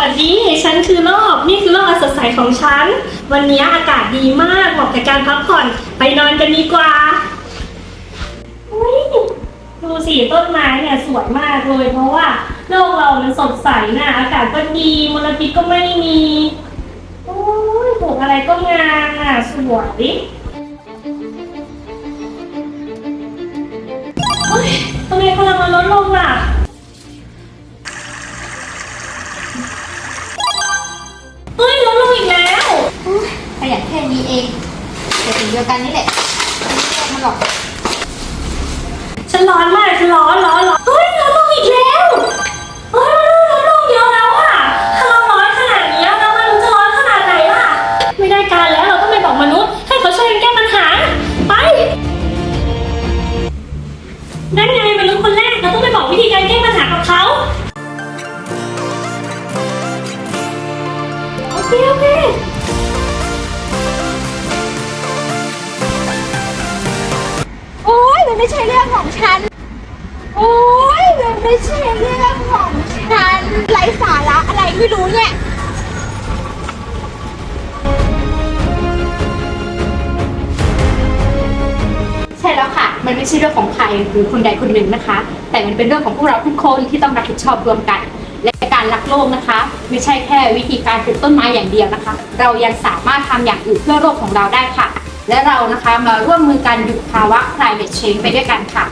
วัสดี ฉันคือโลกนี่คือโลกอันสดใสของฉัน วันนี้อากาศดีมากเหมาะกับการพักผ่อน ไปนอนกันดีกว่า อุ๊ยดูสิต้นไม้เนี่ยสวยมากเลย เพราะว่าโลกเรามันสดใสนะอากาศก็ดี มลพิษก็ไม่มีโอ้ยปลูกอะไรก็งามอะสวยเฮ้ยทำไมพลังมันลดลงล่ะ ขยันแค่นี้เองเดี๋ยวถึงเดียวกันนี่แหละไม่มันหรอกฉันร้อนมากฉันร้อนร้อนร้อนเฮ้ยลดลงอีกแล้วเฮ้ยมันลดลงเยอะแล้วอะถ้าเราร้อนขนาดนี้แล้วมนุษย์จะร้อนขนาดไหนล่ะ ไม่ได้การแล้วเราต้องไปบอกมนุษย์ ให้เขาช่วยกันแก้ปัญหา ไปนั่นไงมนุษย์คนแรกเราต้องไปบอกวิธีการแก้ปัญหากับเขาโอเคโอเค มันไม่ใช่เรื่องของฉัน โอ้ยมันไม่ใช่เรื่องของฉันไรสาระอะไรไม่รู้เนี่ยใช่แล้วค่ะ มันไม่ใช่เรื่องของใครหรือคนใดคนหนึ่งนะคะ แต่มันเป็นเรื่องของพวกเราทุกคนที่ต้องรับผิดชอบร่วมกัน และการรักโลกนะคะ ไม่ใช่แค่วิธีการปลูกต้นไม้อย่างเดียวนะคะ เรายังสามารถทำอย่างอื่นเพื่อโลกของเราได้ค่ะ และเรานะคะมาร่วมมือกันหยุดภาวะ climate change ไปด้วยกันค่ะ